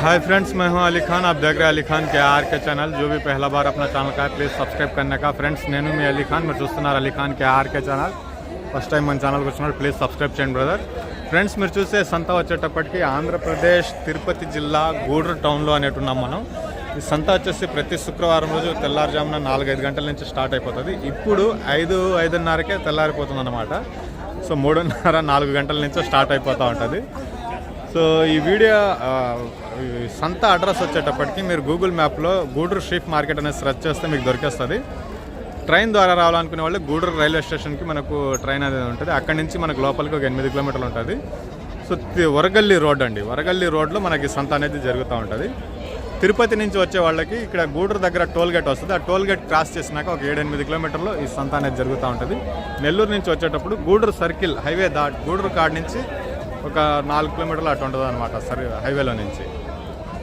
Hi friends मैं हूं अली खान। आप देख रहे हैं अली खान के आर के चैनल। जो भी पहला बार अपना चैनल का है प्लीज़ सब्सक्राइब करने का। फ्रेंड्स नैनू में अली खान। मैं चूస్తున్నారు అలీ ఖాన్ కే ఆర్కే ఛానల్ ఫస్ట్ టైం మన ఛానల్కి వచ్చినారు ప్లీజ్ సబ్స్క్రైబ్ చేయండి బ్రదర్ ఫ్రెండ్స్ మీరు చూసే సంత వచ్చేటప్పటికి ఆంధ్రప్రదేశ్ తిరుపతి జిల్లా గూడూరు టౌన్లో అనేటు ఉన్నాం మనం ఈ సంత వచ్చేసి ప్రతి శుక్రవారం రోజు తెల్లారుజామున నాలుగైదు గంటల నుంచి స్టార్ట్ అయిపోతుంది. ఇప్పుడు ఐదు ఐదున్నరకే తెల్లారిపోతుందనమాట సో మూడున్నర నాలుగు గంటల నుంచో స్టార్ట్ అయిపోతూ ఉంటుంది. సో ఈ వీడియో సంత అడ్రస్ వచ్చేటప్పటికి మీరు గూగుల్ మ్యాప్లో గూడూరు స్ట్రీట్ మార్కెట్ అనేది సెర్చ్ చేస్తే మీకు దొరికేస్తుంది. ట్రైన్ ద్వారా రావాలనుకునే వాళ్ళు గూడూరు రైల్వే స్టేషన్కి మనకు ట్రైన్ అనేది ఉంటుంది. అక్కడి నుంచి మనకు లోపలికి ఒక ఎనిమిది కిలోమీటర్లు ఉంటుంది. సో వరగల్లి రోడ్ అండి. వరగల్లి రోడ్లో మనకి సంత అనేది జరుగుతూ ఉంటుంది. తిరుపతి నుంచి వచ్చే వాళ్ళకి ఇక్కడ గూడూరు దగ్గర టోల్ గేట్ వస్తుంది. ఆ టోల్ గేట్ క్రాస్ చేసినాక ఒక ఏడెనిమిది కిలోమీటర్లు ఈ సంత అనేది జరుగుతూ ఉంటుంది. నెల్లూరు నుంచి వచ్చేటప్పుడు గూడూరు సర్కిల్ హైవే దాట్ గూడూరు కాడ నుంచి ఒక నాలుగు కిలోమీటర్లు అటు ఉంటుంది అనమాట సరే హైవేలో నుంచి.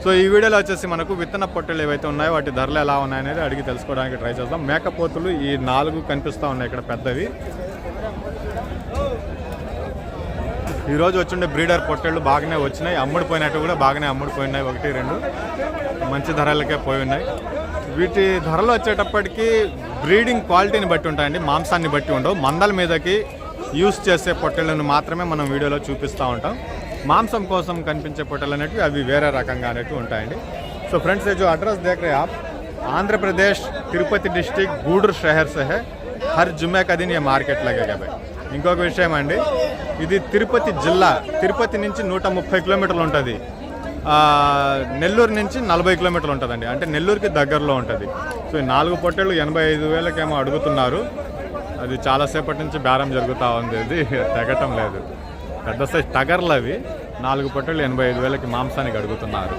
సో ఈ వీడియోలో వచ్చేసి మనకు విత్తన పొట్టెలు ఏవైతే ఉన్నాయో వాటి ధరలు ఎలా ఉన్నాయనేది అడిగి తెలుసుకోవడానికి ట్రై చేద్దాం. మేకపోతులు ఈ నాలుగు కనిపిస్తూ ఉన్నాయి ఇక్కడ పెద్దవి. ఈరోజు వచ్చిండే బ్రీడర్ పొట్టేళ్ళు బాగానే వచ్చినాయి. అమ్ముడుపోయినట్టు కూడా బాగానే అమ్ముడుపోయినాయి. ఒకటి రెండు. మంచి ధరలకే పోయి ఉన్నాయి. వీటి ధరలు వచ్చేటప్పటికి బ్రీడింగ్ క్వాలిటీని బట్టి ఉంటాయండి. మాంసాన్ని బట్టి ఉండవు. మందల మీదకి యూస్ చేసే పొట్టేళ్ళను మాత్రమే మనం వీడియోలో చూపిస్తూ ఉంటాం. మాంసం కోసం కనిపించే పొట్టెలు అనేటివి అవి వేరే రకంగా అనేటివి ఉంటాయండి సో ఫ్రెండ్స్ ये जो अड्रेस देख रहे हैं आप आंध्र प्रदेश तिरुपति डिस्ट्रिक्ट गूडूर शहर से है हर जुम्मे का दिन ये మార్కెట్ लगेगा भाई ఇంకొక విషయం అండి ఇది తిరుపతి జిల్లా తిరుపతి నుంచి నూట ముప్పై కిలోమీటర్లు ఉంటుంది ఆ, నెల్లూరు నుంచి నలభై కిలోమీటర్లు ఉంటుందండి అంటే నెల్లూరుకి దగ్గరలో ఉంటుంది సో ఈ నాలుగు పొట్టేళ్ళు ఎనభై ఐదు వేలకేమో అడుగుతున్నారు అది చాలాసేపటి నుంచి బేరం జరుగుతూ ఉంది ఇది తెగటం లేదు పెద్ద సైజ్ టగర్లు అవి. నాలుగు పొట్టేళ్ళు ఎనభై ఐదు వేలకి మాంసానికి అడుగుతున్నారు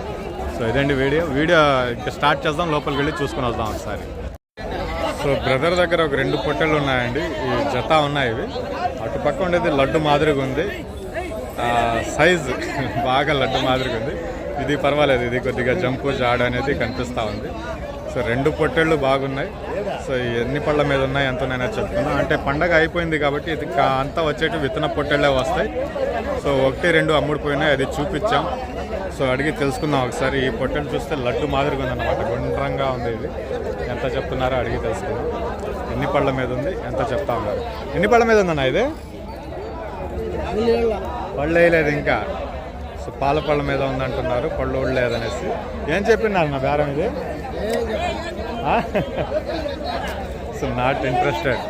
సో ఇదండి వీడియో. వీడియో ఇంకా స్టార్ట్ చేద్దాం లోపలికి వెళ్ళి చూసుకుని వద్దాం ఒకసారి. సో బ్రదర్ దగ్గర ఒక రెండు పొట్టెళ్ళు ఉన్నాయండి. ఈ జత ఉన్నాయి ఇవి. అటు పక్క ఉండేది లడ్డు మాదిరిగా ఉంది. సైజ్ సైజు బాగా లడ్డు మాదిరిగా ఉంది. ఇది పర్వాలేదు ఇది కొద్దిగా జంపు జాడ అనేది కనిపిస్తూ ఉంది. సో రెండు పొట్టెళ్ళు బాగున్నాయి. సో ఎన్ని పళ్ళ మీద ఉన్నాయి ఎంత నేను చెప్తున్నా. అంటే పండగ అయిపోయింది కాబట్టి ఇది అంతా వచ్చేటి విత్తన పొట్టెళ్ళే వస్తాయి. సో ఒకటి రెండు అమ్ముడుపోయినాయి అది చూపించాం. సో అడిగి తెలుసుకుందాం ఒకసారి. ఈ పొట్టెలు చూస్తే లడ్డు మాదిరిగా ఉందన్నమాట. గుండ్రంగా ఉంది ఇది. ఎంత చెప్తున్నారో అడిగి తెలుసుకుందాం. ఎన్ని పళ్ళ మీద ఉంది ఎంత చెప్తా ఉన్నారు. ఎన్ని పళ్ళ మీద ఉందన్న ఇది? పళ్ళు వేయలేదు ఇంకా. సో పాల పళ్ళ మీద ఉందంటున్నారు పళ్ళు ఊడలేదనేసి ఏం చెప్పినారు నా బేరం ఇది? So not interested.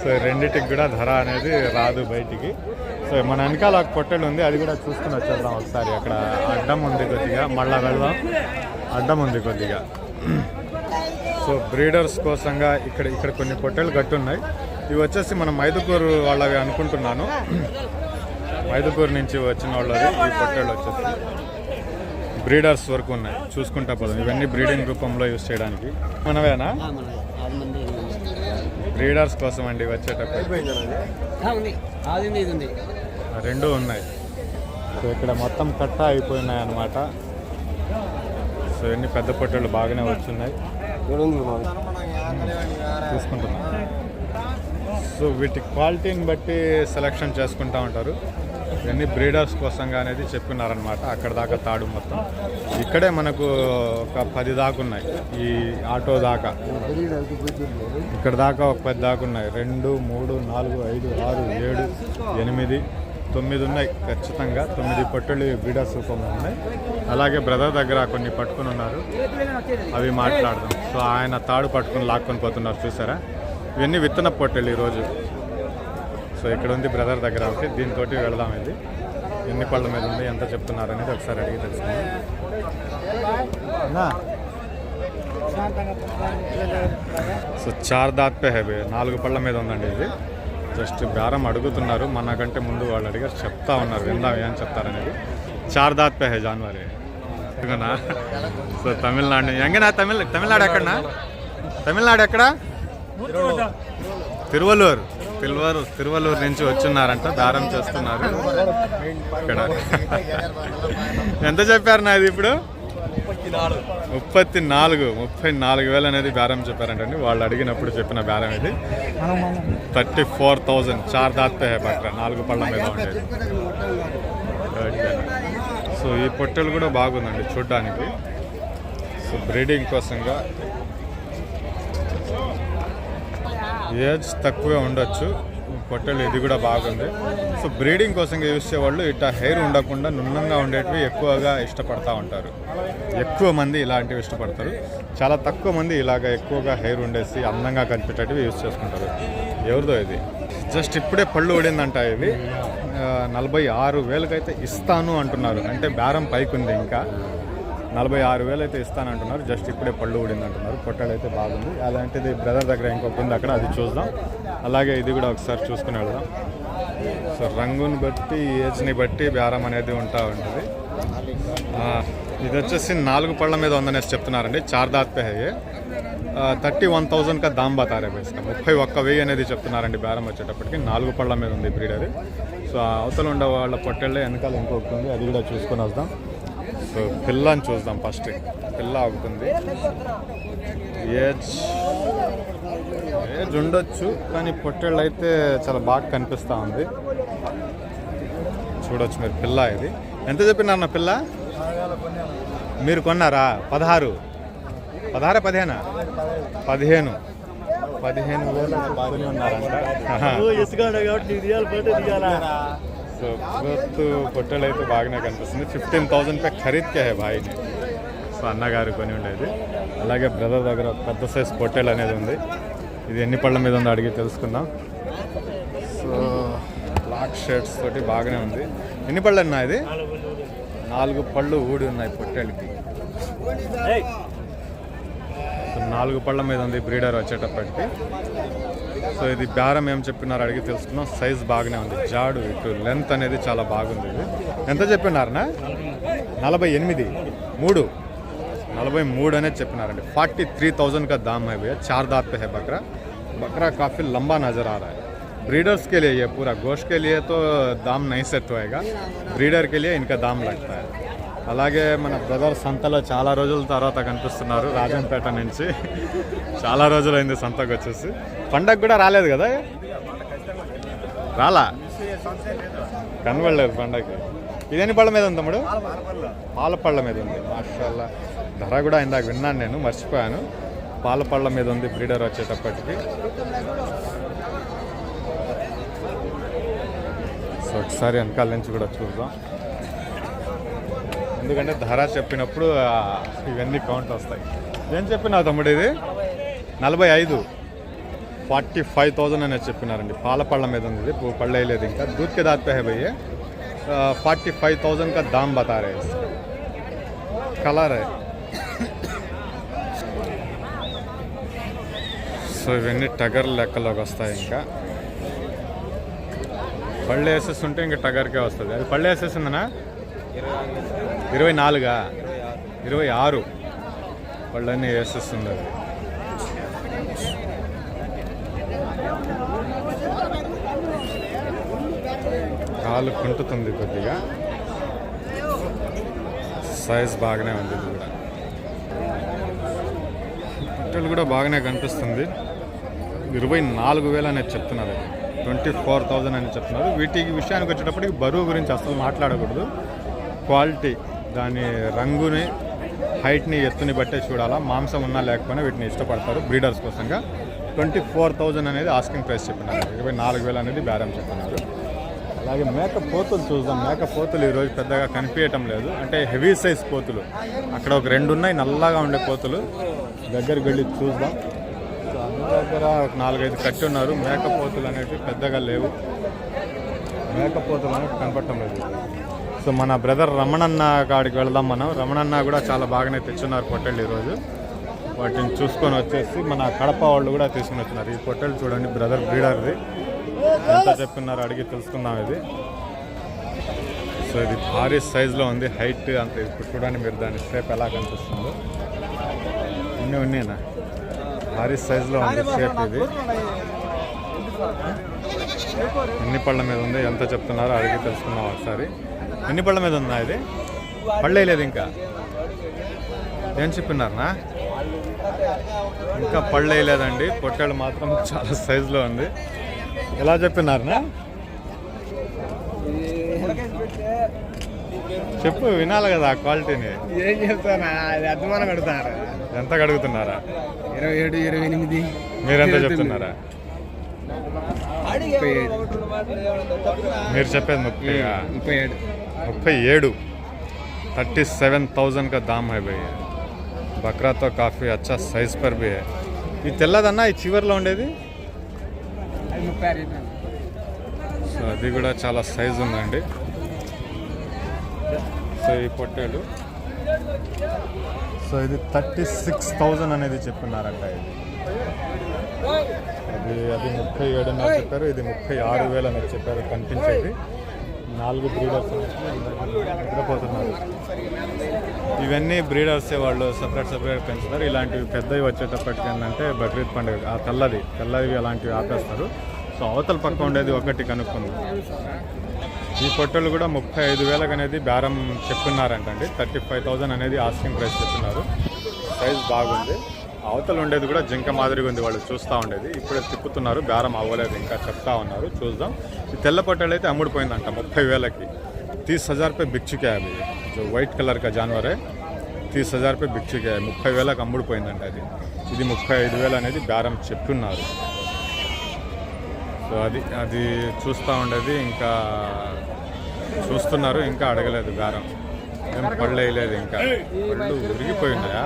సో రెండిటికి కూడా ధర అనేది రాదు బయటికి. సో మన వెనకాల ఒక పొట్టెలు ఉంది అది కూడా చూసుకుని వచ్చేద్దాం ఒకసారి. అక్కడ అడ్డం ఉంది కొద్దిగా మళ్ళా వెళ్దాం. అడ్డం ఉంది కొద్దిగా. సో బ్రీడర్స్ కోసంగా ఇక్కడ ఇక్కడ కొన్ని పొట్టెలు కట్టున్నాయి. ఇవి వచ్చేసి మనం మైదుకూరు వాళ్ళవి అనుకుంటున్నాను. మైదుకూరు నుంచి వచ్చిన వాళ్ళది ఈ పొట్టేళ్ళు వచ్చేసి బ్రీడర్స్ వరకు ఉన్నాయి. చూసుకుంటా పోదాం. ఇవన్నీ బ్రీడింగ్ రూపంలో యూస్ చేయడానికి. మనవేనా? బ్రీడర్స్ కోసం అండి వచ్చేటప్పుడు. రెండు ఉన్నాయి. సో ఇక్కడ మొత్తం కట్ట అయిపోయినాయి అన్నమాట. సో ఎన్ని పెద్ద పొట్టేళ్ళు బాగానే వచ్చున్నాయి. చూసుకుంటున్నాం. సో వీటి క్వాలిటీని బట్టి సెలెక్షన్ చేసుకుంటా ఉంటారు. ఇవన్నీ బ్రీడర్స్ కోసంగా అనేది చెప్పున్నారనమాట అక్కడ దాకా తాడు మొత్తం. ఇక్కడే మనకు ఒక పది దాకా ఉన్నాయి. ఈ ఆటో దాకా. ఇక్కడ దాకా ఒక పది దాకా ఉన్నాయి. రెండు మూడు నాలుగు ఐదు ఆరు ఏడు ఎనిమిది తొమ్మిది ఉన్నాయి. ఖచ్చితంగా తొమ్మిది పట్టులు బ్రీడర్స్ రూపంలో ఉన్నాయి. అలాగే బ్రదర్ దగ్గర కొన్ని పట్టుకుని ఉన్నారు. అవి మాట్లాడదాం. సో ఆయన తాడు పట్టుకుని లాక్కొని పోతున్నారు. చూసారా? ఇవన్నీ విత్తన పొట్టెలు ఈరోజు. సో ఇక్కడ ఉంది బ్రదర్ దగ్గర ఒకటి దీంతో వెళదాం ఇది. ఎన్ని పళ్ళ మీద ఉంది ఎంత చెప్తున్నారు అనేది ఒకసారి అడిగి తెలుసుకుందాం? సో చార్ దాత్ పే నాలుగు పళ్ళ మీద ఉందండి ఇది. జస్ట్ బేరం అడుగుతున్నారు. మనకంటే ముందు వాళ్ళు అడిగారు చెప్తా ఉన్నారు. విందాం ఏం చెప్తారనేది. చార్ దాత్ పే హే జాన్వరి? సో తమిళనాడు ఎంగనా? తమిళ తమిళనాడు ఎక్కడనా? తమిళనాడు ఎక్కడ? తిరువల్లూరు తిరువూరు తిరువల్లూరు నుంచి వచ్చున్నారంట దారం చేస్తున్నారు. ఇక్కడ. ఎంత చెప్పారు నాది ఇప్పుడు? ముప్పత్తి నాలుగు ముప్పై నాలుగు వేలు అనేది బేరం చెప్పారంటండి. వాళ్ళు అడిగినప్పుడు చెప్పిన బేరం ఇది. థర్టీ ఫోర్ థౌజండ్ చార్ దాత్తే బట్ర నాలుగు పళ్ళ మీద ఉండేది. ఓకే. సో ఈ పొట్టెలు కూడా బాగుందండి చూడ్డానికి. సో బ్రీడింగ్ కోసంగా ఏజ్ తక్కువే ఉండొచ్చు. పొట్టలు ఇది కూడా బాగుంది. సో బ్రీడింగ్ కోసం యూస్ చేసేవాళ్ళు ఇట్లా హెయిర్ ఉండకుండా నున్నంగా ఉండేటివి ఎక్కువగా ఇష్టపడతా ఉంటారు. ఎక్కువ మంది ఇలాంటివి ఇష్టపడతారు. చాలా తక్కువ మంది ఇలాగ ఎక్కువగా హెయిర్ ఉండేసి అందంగా కనిపించేటివి యూస్ చేసుకుంటారు. ఎవరిదో ఇది. జస్ట్ ఇప్పుడే పళ్ళు ఊడిందంట ఇది. నలభై ఆరు వేలకైతే ఇస్తాను అంటున్నారు. అంటే బేరం పైకి ఉంది ఇంకా. నలభై ఆరు వేలు అయితే ఇస్తానంటున్నారు. జస్ట్ ఇప్పుడే పళ్ళు ఊడింది అంటున్నారు పొట్టలు అయితే బాగుంది. అలాంటిది బ్రదర్ దగ్గర ఇంకొక ఉంది. అక్కడ అది చూద్దాం. అలాగే ఇది కూడా ఒకసారి చూసుకుని వెళ్దాం. సో రంగుని బట్టి ఏజ్ని బట్టి బేరం అనేది ఉంటా ఉంటుంది. ఇది వచ్చేసి నాలుగు పళ్ళ మీద ఉందనేసి చెప్తున్నారండి. చార్ పే థర్టీ వన్ థౌజండ్ కా దామ్ బతారే బేస్గా ముప్పై ఒక్క వెయ్యి అనేది చెప్తున్నారండి బేరం వచ్చేటప్పటికి. నాలుగు పళ్ళ మీద ఉంది బ్రీడ్ అది. సో అవతల ఉండే వాళ్ళ పొట్టెళ్ళే వెనకాల ఇంకొకటి ఉంది. అది కూడా చూసుకొని వస్తాం సో పిల్లని చూద్దాం ఫస్ట్. పిల్ల అవుతుంది ఏజ్ ఏజ్ ఉండొచ్చు కానీ పొట్టేళ్ళు అయితే చాలా బాగా కనిపిస్తూ ఉంది. చూడొచ్చు మీరు పిల్ల ఇది. ఎంత చెప్పినారన్న పిల్ల? మీరు కొన్నారా? పదహారు. పదహారు పదిహేనా? పదిహేను. పదిహేను వేలు కొని ఉన్నారంట సో గ్రోత్ పొట్టెలు అయితే బాగానే కనిపిస్తుంది. ఫిఫ్టీన్ థౌజండ్ పే ఖరీద్ కే హై భాయిని సో అన్నగారు కొని ఉండేది. అలాగే బ్రదర్ దగ్గర పెద్ద సైజ్ పొట్టెలు అనేది ఉంది. ఇది ఎన్ని పళ్ళ మీద ఉందో అడిగి తెలుసుకుందాం. సో బ్లాక్ షర్ట్స్ తోటి బాగానే ఉంది. ఎన్ని పళ్ళు అన్నా ఇది? నాలుగు పళ్ళు ఊడి ఉన్నాయి పొట్టేళ్ళకి. సో నాలుగు పళ్ళ మీద ఉంది బ్రీడర్ వచ్చేటప్పటికి. సో ఇది బేరం ఏం చెప్పినారు అడిగి తెలుసుకున్నాం సైజ్ బాగానే ఉంది జాడు ఇటు లెంత్ అనేది చాలా బాగుంది ఇది ఎంత చెప్పినారనా నలభై ఎనిమిది మూడు నలభై మూడు అనేది చెప్పినారండి ఫార్టీ త్రీ థౌజండ్ का दाम है भैया चार दांत पे है बकरा बकरा काफ़ी लंबा नज़र आ रहा है ब्रीडर्स के लिए ये पूरा गोश्त के लिए तो दाम नहीं सेट होएगा ब्रीडर के लिए इनका दाम लगता है అలాగే మన బ్రదర్ సంతలో చాలా రోజుల తర్వాత కనిపిస్తున్నారు రాజంపేట నుంచి. చాలా రోజులైంది సంతకు వచ్చేసి. పండగ కూడా రాలేదు కదా? రాలా? కనబడలేదు పండగకి. ఇదేని పళ్ళ మీద ఉంది తమ్ముడు? పాల పళ్ళ మీద ఉంది. మాషాల్లా. ధర కూడా ఇందాక విన్నాను నేను మర్చిపోయాను. పాల పళ్ళ మీద ఉంది బ్రీడర్ వచ్చేటప్పటికి. సో ఒకసారి వెనకాల నుంచి కూడా చూద్దాం. ఎందుకంటే ధర చెప్పినప్పుడు ఆ, ఇవన్నీ కౌంట్ వస్తాయి ఏం చెప్పినావు తమ్ముడు ఇది నలభై ఐదు ఫార్టీ ఫైవ్ థౌజండ్ అనేది చెప్పినారండి పాల పళ్ళ మీద ఉంది ఇది పూ- పళ్ళు వేయలేదు ఇంకా दूध के दांत पे है भैया फोर्टी फाइव थाउजेंड का दाम बता रहे हैं इसका कलर है సో ఇవన్నీ టగర్ లెక్కలోకి వస్తాయి ఇంకా పళ్ళు వేసేస్తుంటే ఇంకా టగర్కే వస్తుంది అది పళ్ళు వేసేసిందనా ఇరవై నాలుగా? ఇరవై ఆరు. వాళ్ళన్నీ వేసేస్తున్నారు. కాలు కుంటుతుంది కొద్దిగా. సైజ్ బాగానే ఉంది ఇది కూడా. పొట్టెలు కూడా బాగానే కనిపిస్తుంది. ఇరవై నాలుగు వేలు అనేది చెప్తున్నారు. ట్వంటీ ఫోర్ థౌజండ్ అని చెప్తున్నారు. వీటికి విషయానికి వచ్చేటప్పటికి బరువు గురించి అసలు మాట్లాడకూడదు. క్వాలిటీ దాని రంగుని హైట్ని ఎత్తుని బట్టే చూడాలా. మాంసం ఉన్నా లేకపోయినా వీటిని ఇష్టపడతారు బ్రీడర్స్ కోసంగా. ట్వంటీ ఫోర్ థౌజండ్ అనేది ఆస్కింగ్ ప్రైస్ చెప్పినారు. ఇరవై నాలుగు వేలు అనేది బేరం చెప్పినారు. అలాగే మేక పోతులు చూద్దాం. మేక పోతులు ఈరోజు పెద్దగా కనిపించటం లేదు. అంటే హెవీ సైజ్ పోతులు. అక్కడ ఒక రెండు ఉన్నాయి నల్లగా ఉండే పోతులు. దగ్గరికి వెళ్ళి చూద్దాం. దగ్గర ఒక నాలుగైదు కట్టి ఉన్నారు. మేక పోతులు అనేవి పెద్దగా లేవు. మేక పోతులు అనేవి కనపడటం లేదు. సో మన బ్రదర్ రమణన్న కాడికి వెళ్దాం మనం. రమణన్న కూడా చాలా బాగానే తెచ్చున్నారు పొట్టెళ్ళు ఈరోజు. వాటిని చూసుకొని వచ్చేసి మన కడప వాళ్ళు కూడా తీసుకుని వచ్చినారు. ఈ పొట్టెలు చూడండి బ్రదర్ బ్రీడర్ది. ఎంత చెప్తున్నారు అడిగి తెలుసుకుందాం ఇది. సో ఇది భారీ సైజులో ఉంది హైట్ అంత ఇప్పుడు చూడండి మీరు దాని షేప్ ఎలా కనిపిస్తుందో. అన్నీ ఉన్నాయినా భారీ సైజులో ఉంది షేప్ ఇది. ఎన్ని పళ్ళ మీద ఉంది ఎంత చెప్తున్నారో అడిగి తెలుసుకుందాం ఒకసారి. ఎన్ని పళ్ళ మీద ఉందా ఇది? పళ్ళే లేదు ఇంకా. ఏం చెప్పినారనా? ఇంకా పళ్ళు వేయలేదండి పొట్టేళ్ళు మాత్రం చాలా సైజులో ఉంది. ఎలా చెప్పినారనా? చెప్పు వినాలి కదా ఆ క్వాలిటీని ఏం చెప్తానా? అది అర్థమానం కడుతున్నారు ఎంత అడుగుతున్నారా ఇరవై ఏడు ఇరవై ఎనిమిది. మీరెంత చెప్తున్నారా? మీరు చెప్పేది ముప్పై ముప్పై ఏడు. ముప్పై ఏడు थर्टी सेवन थाउजेंड का दाम है भैया బక్రా తో కాఫీ అచ్చా సైజ్ పర్ బి है ఇది తెల్లదన్నా ఈ చివర్లో ఉండేది అది ముప్పై ఆరు చెప్పాను సో అది కూడా చాలా సైజ్ ఉందండి సో ఈ పొట్టేలు సో ఇది థర్టీ సిక్స్ థౌజండ్ అనేది చెప్తున్నారంట ఇది అది అది ముప్పై ఏడున్నర చెప్పారు ఇది ముప్పై ఆరు వేలు అనేది చెప్పారు కనిపించేది నాలుగు బ్రీడర్స్ నిద్రపోతున్నారు. ఇవన్నీ బ్రీడర్సే వాళ్ళు సపరేట్ సపరేట్ పెంచుతారు. ఇలాంటివి పెద్దవి వచ్చేటప్పటికి ఏంటంటే బక్రీద్ పండుగ ఆ తెల్లది తెల్లవి అలాంటివి ఆపేస్తారు. సో అవతల పక్క ఉండేది ఒకటి కనుక్కుంది. ఈ పొట్టలు కూడా ముప్పై ఐదు వేలకు అనేది బేరం చెప్తున్నారంటండి. థర్టీ ఫైవ్ థౌజండ్ అనేది ఆస్కింగ్ ప్రైస్ చెప్తున్నారు. ప్రైస్ బాగుంది. అవతలు ఉండేది కూడా జింక మాదిరిగా ఉంది వాళ్ళు చూస్తూ ఉండేది. ఇప్పుడే తిప్పుతున్నారు బేరం అవ్వలేదు ఇంకా చెప్తా ఉన్నారు చూద్దాం. ఈ తెల్ల పొట్టేలు అయితే అమ్ముడిపోయిందంట ముప్పై వేలకి. తీస్ హజార్ రూపాయ బిక్చుకే అవి జో వైట్ కలర్ కా జానవరే. తీస్ హజార్ పే బిక్చుకే ముప్పై వేలకు అమ్ముడిపోయిందంట అది. ఇది ముప్పై ఐదు వేలు అనేది బేరం చెప్తున్నారు. సో అది అది చూస్తూ ఉండేది ఇంకా చూస్తున్నారు ఇంకా అడగలేదు బేరం. ఏం పళ్ళు వేయలేదు ఇంకా పళ్ళు విరిగిపోయి ఉన్నాయా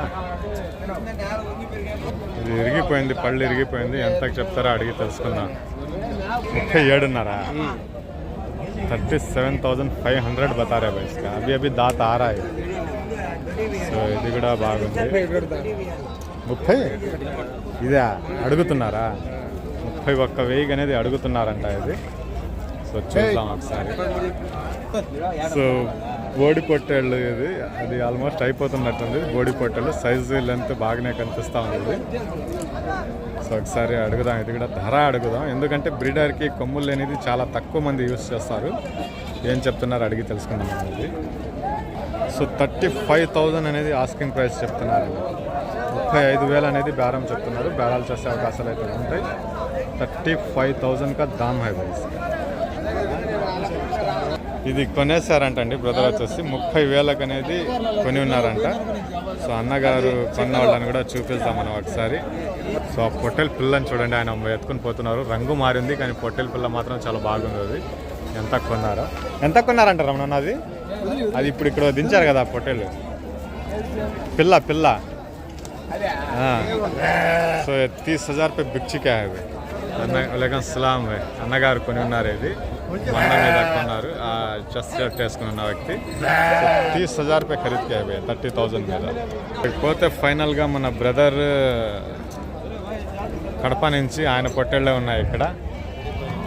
ఇది ఇరిగిపోయింది పళ్ళు ఇరిగిపోయింది ఎంతకు చెప్తారో అడిగి తెలుసుకుందాం ముప్పై ఏడున్నారా thirty seven thousand five hundred बता रहे भाई इसका अभी अभी दांत आ रहा है సో ఇది కూడా బాగుంది ముప్పై ఇదే అడుగుతున్నారా ముప్పై ఒక్క వెయ్యి అనేది అడుగుతున్నారంట ఇది సో చూద్దాం ఒకసారి సో బోడి పొట్టేళ్ళు ఇది. అది ఆల్మోస్ట్ అయిపోతున్నట్టుంది. బోడి పొట్టేళ్ళు సైజు లెంత్ బాగానే కనిపిస్తూ ఉంది. సో ఒకసారి అడుగుదాం. ఇది కూడా ధర అడుగుదాం. ఎందుకంటే బ్రీడర్కి కొమ్ములు లేనిది చాలా తక్కువ మంది యూస్ చేస్తారు. ఏం చెప్తున్నారు అడిగి తెలుసుకుందాం అనేది సో థర్టీ ఫైవ్ థౌజండ్ అనేది ఆస్కింగ్ ప్రైస్ చెప్తున్నారు. ముప్పై ఐదు వేలు అనేది బేరం చెప్తున్నారు. బేరాలు చేసే అవకాశాలు అయితే ఉంటాయి. థర్టీ ఫైవ్ థౌజండ్గా దామ్ హై ఇది కొనేసారంటండి బ్రదర్ వచ్చేసి. ముప్పై వేలకు అనేది కొని ఉన్నారంట సో అన్నగారు కొన్న వాళ్ళని కూడా చూపిస్తాం మనం ఒకసారి. సో ఆ పొట్టెల పిల్లని చూడండి ఆయన ఎత్తుకుని పోతున్నారు. రంగు మారింది కానీ పొట్టెల పిల్ల మాత్రం చాలా బాగుంది అది. ఎంత కొన్నారో. ఎంత కొన్నారంట రమణ అది? అది ఇప్పుడు ఇక్కడ దించారు కదా ఆ పొట్టేలు. పిల్ల పిల్ల. సో తీస్ హజార్ రూపాయ బిక్చికాయ అన్న లేకం సలాం వే. అన్నగారు కొని ఉన్నారు ఇది. బండ మీద కొన్నారు ఆ చెస్ట్ షర్ట్ వేసుకుని ఉన్న వ్యక్తి. తీస్ హజార్ రూపాయ ఖరీదు అవి థర్టీ థౌజండ్ మీద. పోతే ఫైనల్గా మన బ్రదర్ కడప నుంచి ఆయన పొట్టేళ్ళే ఉన్నాయి ఇక్కడ.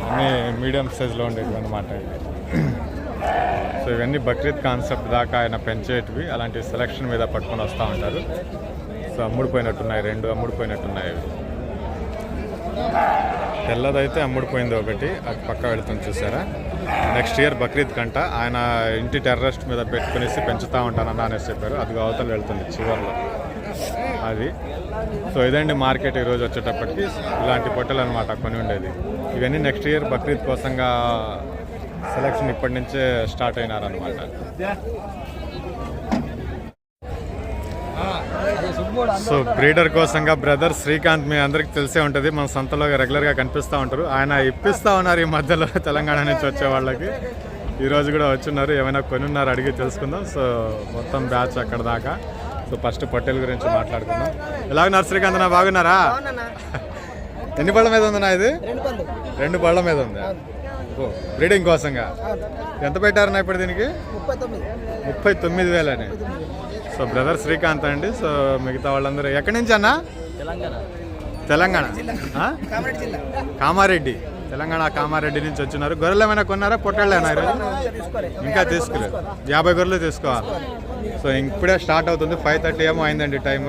అన్ని మీడియం సైజులో ఉండేవి అనమాట సో ఇవన్నీ బక్రీద్ కాన్సెప్ట్ దాకా ఆయన పెంచేటివి. అలాంటి సెలక్షన్ మీద పట్టుకొని వస్తూ ఉంటారు. సో అమ్ముడిపోయినట్టున్నాయి రెండు అమ్ముడిపోయినట్టున్నాయి ఇవి. తెల్లదైతే అమ్ముడిపోయింది ఒకటి. అది పక్క వెళ్తుంది చూసారా? నెక్స్ట్ ఇయర్ బక్రీద్ కంట ఆయన ఇంటి టెర్రస్ట్ మీద పెట్టుకునేసి పెంచుతూ ఉంటానన్న అనేసి చెప్పారు. అది అవతల వెళ్తుంది చివర్లో. అది. సో ఇదండి మార్కెట్ ఈరోజు వచ్చేటప్పటికి ఇలాంటి పొట్టలు అనమాట కొని ఉండేది. ఇవన్నీ నెక్స్ట్ ఇయర్ బక్రీద్ కోసంగా సెలక్షన్ ఇప్పటి నుంచే స్టార్ట్ అయినారనమాట సో బ్రీడర్ కోసంగా బ్రదర్ శ్రీకాంత్ మీ అందరికి తెలిసే ఉంటుంది. మన సంతలో రెగ్యులర్గా కనిపిస్తూ ఉంటారు. ఆయన ఇప్పిస్తూ ఉన్నారు ఈ మధ్యలో తెలంగాణ నుంచి వచ్చే వాళ్ళకి. ఈ రోజు కూడా వచ్చున్నారు. ఏమైనా కొని ఉన్నారు అడిగి తెలుసుకుందాం. సో మొత్తం బ్యాచ్ అక్కడ దాకా. సో ఫస్ట్ పొట్టెల గురించి మాట్లాడుకుందాం. ఎలా ఉన్నారు శ్రీకాంత్ నా బాగున్నారా? ఎన్ని పళ్ళ మీద ఉందన్నా ఇది? రెండు పళ్ళు పళ్ళ మీద ఉంది? ఓ బ్రీడింగ్ కోసంగా. ఎంత పెట్టారన్నా ఇప్పుడు దీనికి? ముప్పై తొమ్మిది వేలని. సో బ్రదర్ శ్రీకాంత్ అండి. సో మిగతా వాళ్ళందరూ ఎక్కడి నుంచి అన్న? తెలంగాణ. తెలంగాణ? కామారెడ్డి జిల్లా. కామారెడ్డి. తెలంగాణ కామారెడ్డి నుంచి వచ్చినారు. గొర్రెలు ఏమైనా కొన్నారా? పొట్టేళ్ళేనా ఇంకా తీసుకోలేదు యాభై గొర్రెలు తీసుకోవాలి. సో ఇప్పుడే స్టార్ట్ అవుతుంది. ఫైవ్ థర్టీ ఏమో అయిందండి టైం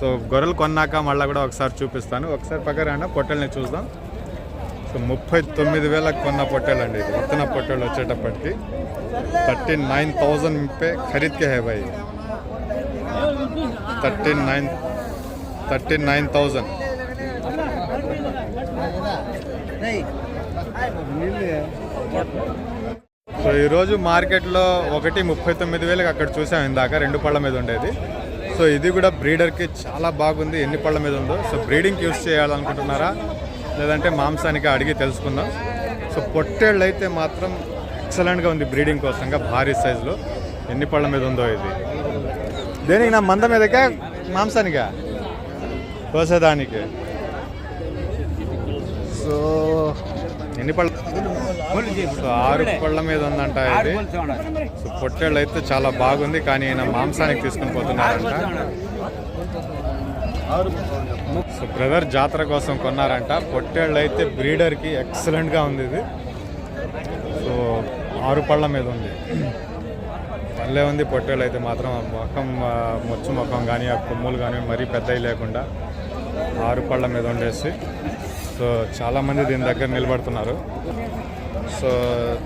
సో గొర్రెలు కొన్నాక మళ్ళీ కూడా ఒకసారి చూపిస్తాను. ఒకసారి పక్కన పొట్టెల్ని చూద్దాం. సో ముప్పై తొమ్మిది వేలకు కొన్న పొట్టేలు అండి ఇది. విత్తన పొట్టేళ్ళు వచ్చేటప్పటికి. థర్టీ నైన్ థౌజండ్ పే ఖరీద్ కే హై భాయ్ thirty nine thirty nine thousand so ఈరోజు మార్కెట్లో ఒకటి ముప్పై తొమ్మిది వేలకు అక్కడ చూసాం ఇందాక రెండు పళ్ళ మీద ఉండేది. సో ఇది కూడా బ్రీడర్కి చాలా బాగుంది. ఎన్ని పళ్ళ మీద ఉందో. సో బ్రీడింగ్కి యూస్ చేయాలనుకుంటున్నారా? లేదంటే మాంసానికి అడిగి తెలుసుకుందాం. సో పొట్టేళ్ళు అయితే మాత్రం ఎక్సలెంట్గా ఉంది బ్రీడింగ్ కోసంగా భారీ సైజులో ఎన్ని పళ్ళ మీద ఉందో ఇది. దేనికి నా మంద మీదక? మాంసానికా? కోసేదానికి. సో ఎన్ని పళ్ళ సో ఆరు పళ్ళ మీద ఉందంట ఇది. సో పొట్టేళ్ళు అయితే చాలా బాగుంది కానీ ఈయన మాంసానికి తీసుకుని పోతున్నారంట. సో బ్రదర్ జాతర కోసం కొన్నారంట. పొట్టేళ్ళు అయితే బ్రీడర్కి ఎక్సలెంట్గా ఉంది ఇది. సో ఆరు పళ్ళ మీద ఉంది. పల్లె ఉంది పొట్టేళ్ళు అయితే మాత్రం మొఖం ఆ, మొచ్చు ముఖం కానీ ఆ కొమ్ములు కానీ మరీ పెద్దవి లేకుండా ఆరు పళ్ళ మీద ఉండేసి సో చాలామంది దీని దగ్గర నిలబడుతున్నారు సో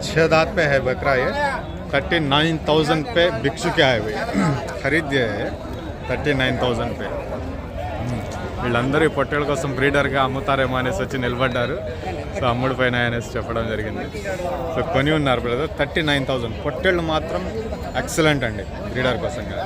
छः दांत पे है बकरा ये थर्टी नाइन थाउजेंड पे बिक्सु के आए हुए खरीद दिए है థర్టీ నైన్ థౌజండ్ పే వీళ్ళందరూ ఈ పొట్టేళ్ళ కోసం బ్రీడర్గా అమ్ముతారేమో అనేసి వచ్చి నిలబడ్డారు సో అమ్ముడు పైన అనేసి చెప్పడం జరిగింది సో కొని ఉన్నారు బ్రదర్ థర్టీ నైన్ థౌజండ్ పొట్టేళ్ళు మాత్రం ఎక్సలెంట్ అండి బ్రీడర్ కోసంగా